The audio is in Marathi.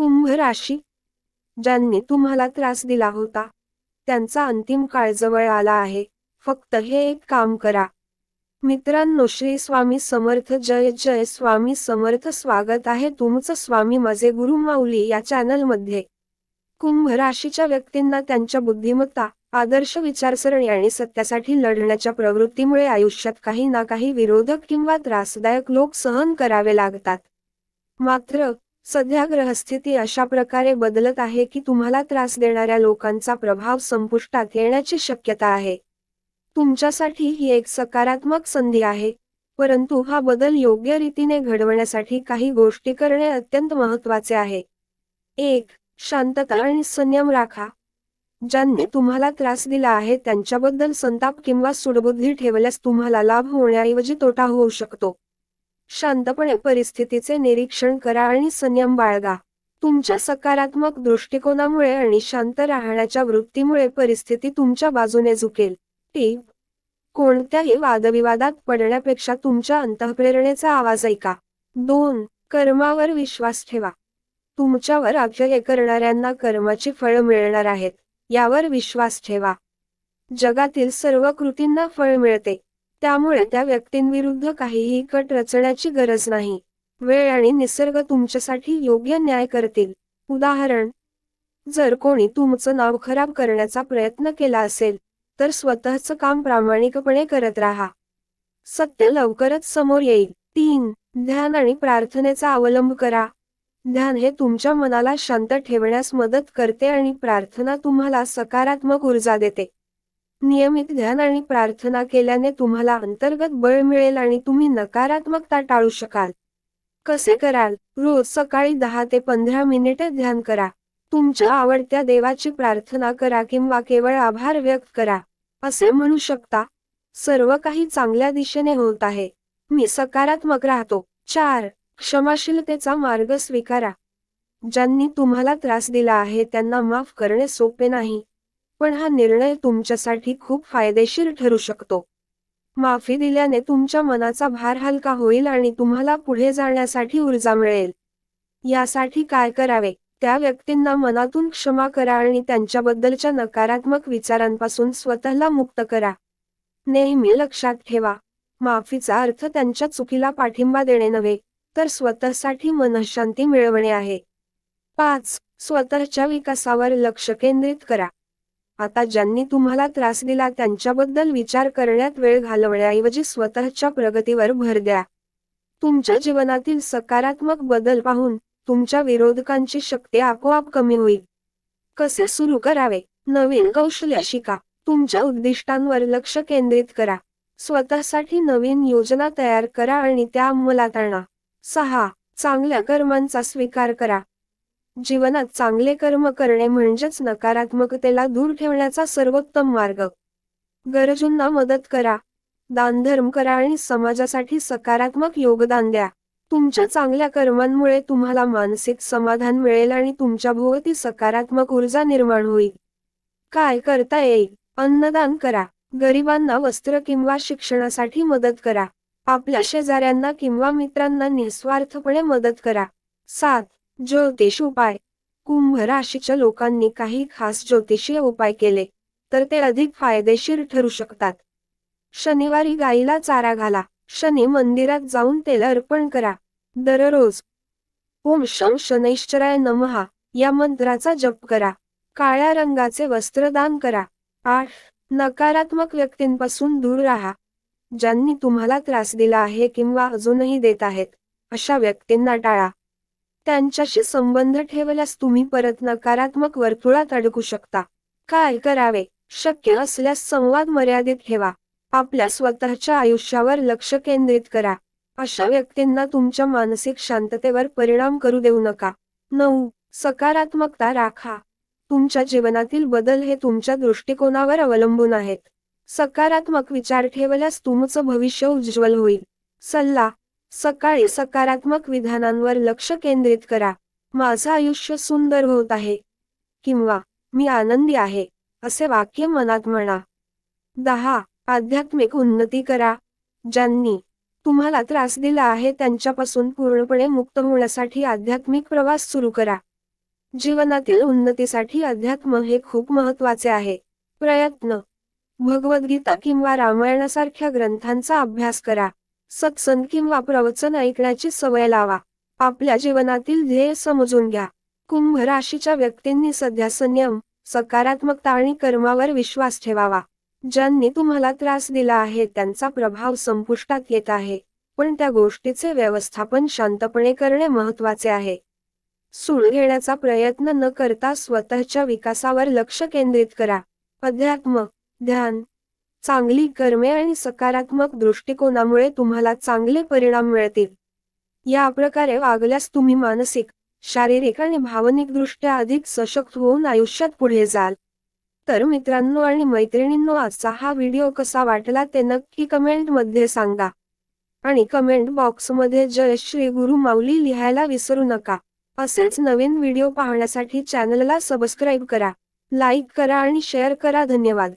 कुंभ राशी ज्यांनी तुम्हाला त्रास दिला होता त्यांचा अंतिम काळ जवळ आला आहे. फक्त हे एक काम करा. मित्रांनो श्री स्वामी समर्थ जय जय स्वामी समर्थ स्वागत आहे तुमचं स्वामी माझे गुरु माऊली या चॅनलमध्ये. कुंभ राशीच्या व्यक्तींना त्यांच्या बुद्धिमत्ता आदर्श विचारसरणी आणि सत्यासाठी लढण्याच्या प्रवृत्तीमुळे आयुष्यात काही ना काही विरोधक किंवा त्रासदायक लोक सहन करावे लागतात. मात्र सध्या ग्रहस्थिती अशा प्रकारे बदलत आहे की तुम्हाला त्रास देणाऱ्या लोकांचा प्रभाव संपुष्टात येण्याची शक्यता आहे. तुमच्यासाठी ही एक सकारात्मक संधी आहे परंतु हा बदल योग्य रीतीने घडवण्यासाठी काही गोष्टी करणे अत्यंत महत्त्वाचे आहे. एक शांतता आणि संयम राखा. ज्यांनी तुम्हाला त्रास दिला आहे त्यांच्याबद्दल संताप किंवा सुडबुद्धी ठेवल्यास तुम्हाला लाभ होण्याऐवजी तोटा होऊ शकतो. शांतपणे परिस्थितीचे निरीक्षण करा आणि संयम बाळगा. तुमच्या सकारात्मक दृष्टिकोनामुळे आणि शांत राहण्याच्या वृत्तीमुळे परिस्थिती तुमच्या बाजूने झुकेल. टीप कोणत्याही वादविवादात पडण्यापेक्षा तुमच्या अंतःप्रेरणेचा आवाज ऐका. दोन. कर्मावर विश्वास ठेवा. तुमच्यावर अक्षय करणाऱ्यांना कर्माची फळं मिळणार आहेत. यावर विश्वास ठेवा. जगातील सर्व कृतींना फळ मिळते. त्यामुळे त्या व्यक्तींविरुद्ध काहीही कट रचण्याची गरज नाही. वेळ आणि निसर्ग तुमच्यासाठी योग्य न्याय करतील. उदाहरण जर कोणी तुमचं नाव खराब करण्याचा प्रयत्न केला असेल तर स्वतःचं काम प्रामाणिकपणे करत राहा. सत्य लवकरच समोर येईल. तीन ध्यान आणि प्रार्थनेचा अवलंब करा. ध्यान हे तुमच्या मनाला शांत ठेवण्यास मदत करते आणि प्रार्थना तुम्हाला सकारात्मक ऊर्जा देते. नियमित ध्यान आणि प्रार्थना केल्याने तुम्हाला अंतर्गत बळ मिळेल आणि तुम्ही नकारात्मकता टाळू शकाल. कसे कराल? रोज सकाळी दहा ते पंधरा मिनिटे ध्यान करा. तुमच्या आवडत्या देवाची प्रार्थना करा किंवा केवळ आभार व्यक्त करा. असे म्हणू शकता सर्व काही चांगल्या दिशेने होत आहे. मी सकारात्मक राहतो. चार क्षमाशीलतेचा मार्ग स्वीकारा. ज्यांनी तुम्हाला त्रास दिला आहे त्यांना माफ करणे सोपे नाही. पण हा निर्णय तुमच्यासाठी खूप फायदेशीर ठरू शकतो. माफी दिल्याने तुमच्या मनाचा भार हलका होईल आणि तुम्हाला पुढे जाण्यासाठी ऊर्जा मिळेल. यासाठी काय करावे? त्या व्यक्तींना मनातून क्षमा करा आणि त्यांच्याबद्दलच्या नकारात्मक विचारांपासून स्वतःला मुक्त करा. नेहमी लक्षात ठेवा. माफीचा अर्थ त्यांच्या चुकीला पाठिंबा देणे नव्हे तर स्वतःसाठी मनशांती मिळवणे आहे. पाच. स्वतःच्या विकासावर लक्ष केंद्रित करा. आता ज्यांनी तुम्हाला त्रास दिला त्यांच्याबद्दल विचार करण्यात वेळ घालवण्याऐवजी स्वतःच्या प्रगतीवर भर द्या. तुमच्या जीवनातील सकारात्मक बदल पाहून तुमच्या विरोधकांची शक्ती आपोआप कमी होईल. कसे सुरू करावे? नवीन कौशल्य शिका. तुमच्या उद्दिष्टांवर लक्ष केंद्रित करा. स्वतःसाठी नवीन योजना तयार करा आणि त्या अंमलात आणा. सहा. चांगल्या कर्मांचा स्वीकार करा. जीवनात चांगले कर्म करणे म्हणजेच नकारात्मकतेला दूर ठेवण्याचा सर्वोत्तम मार्ग. गरजूंना मदत करा. दानधर्म करा आणि समाजासाठी सकारात्मक योगदान द्या. तुमच्या चांगल्या कर्मांमुळे तुम्हाला मानसिक समाधान मिळेल आणि तुमच्या भोवती सकारात्मक ऊर्जा निर्माण होईल. काय करता येईल? अन्नदान करा. गरिबांना वस्त्र किंवा शिक्षणासाठी मदत करा. आपल्या शेजाऱ्यांना किंवा मित्रांना निस्वार्थपणे मदत करा. सात. ज्योतिष उपाय. कुंभ राशीच्या लोकांनी काही खास ज्योतिषीय उपाय केले तर ते अधिक फायदेशीर ठरू शकतात. शनिवारी गाईला चारा घाला शनी मंदिरात जाऊन तेल अर्पण करा. दररोज. ओम शं शनैश्चराय नमहा या मंत्राचा जप करा. काळ्या रंगाचे वस्त्रदान करा. आठ. नकारात्मक व्यक्तींपासून दूर राहा. ज्यांनी तुम्हाला त्रास दिला आहे किंवा अजूनही देत आहेत अशा व्यक्तींना टाळा. त्यांच्याशी संबंध ठेवल्यास तुम्ही परत नकारात्मक वर्तुळात अडकू शकता. काय करावे? शक्य असल्यास संवाद मर्यादित ठेवा. आपल्या स्वतःच्या आयुष्यावर लक्ष केंद्रित करा. अशा व्यक्तींना तुमच्या मानसिक शांततेवर परिणाम करू देऊ नका. नऊ. सकारात्मकता राखा. तुमच्या जीवनातील बदल हे तुमच्या दृष्टिकोनावर अवलंबून आहेत. सकारात्मक विचार ठेवल्यास तुमचं भविष्य उज्ज्वल होईल. सल्ला सकाळी सकारात्मक विधानांवर लक्ष केंद्रित करा. माझं आयुष्य सुंदर होत आहे. किंवा मी आनंदी आहे असे वाक्य मनात म्हणा. दहा आध्यात्मिक उन्नती करा. ज्यांनी तुम्हाला त्रास दिला आहे त्यांच्यापासून पूर्णपणे मुक्त होण्यासाठी आध्यात्मिक प्रवास सुरू करा. जीवनातील उन्नतीसाठी अध्यात्म हे खूप महत्त्वाचे आहे. प्रयत्न भगवद्गीता किंवा रामायणासारख्या ग्रंथांचा अभ्यास करा. सत्संग किंवा प्रवचन ऐकण्याची सवय लावा. आपल्या जीवनातील ध्येय समजून घ्या. कुंभ राशीच्या व्यक्तींनी सध्या संयम सकारात्मकता आणि कर्मावर विश्वास ठेवावा. ज्यांनी तुम्हाला त्रास दिला आहे त्यांचा प्रभाव संपुष्टात येत आहे. पण त्या गोष्टीचे व्यवस्थापन शांतपणे करणे महत्त्वाचे आहे. सूड घेण्याचा प्रयत्न न करता स्वतःच्या विकासावर लक्ष केंद्रित करा. अध्यात्म ध्यान चांगली कर्मे आणि सकारात्मक दृष्टिकोनामुळे तुम्हाला चांगले परिणाम मिळतील. या प्रकारे वागल्यास तुम्ही मानसिक शारीरिक आणि भावनिक दृष्ट्या अधिक सशक्त होऊन आयुष्यात पुढे जाल. तर मित्रांनो आणि मैत्रिणींनो आजचा हा व्हिडिओ कसा वाटला ते नक्की कमेंटमध्ये सांगा. आणि कमेंट बॉक्समध्ये जय श्री गुरु माऊली लिहायला विसरू नका. असेच नवीन व्हिडिओ पाहण्यासाठी चॅनलला सबस्क्राईब करा लाईक करा आणि शेअर करा. धन्यवाद.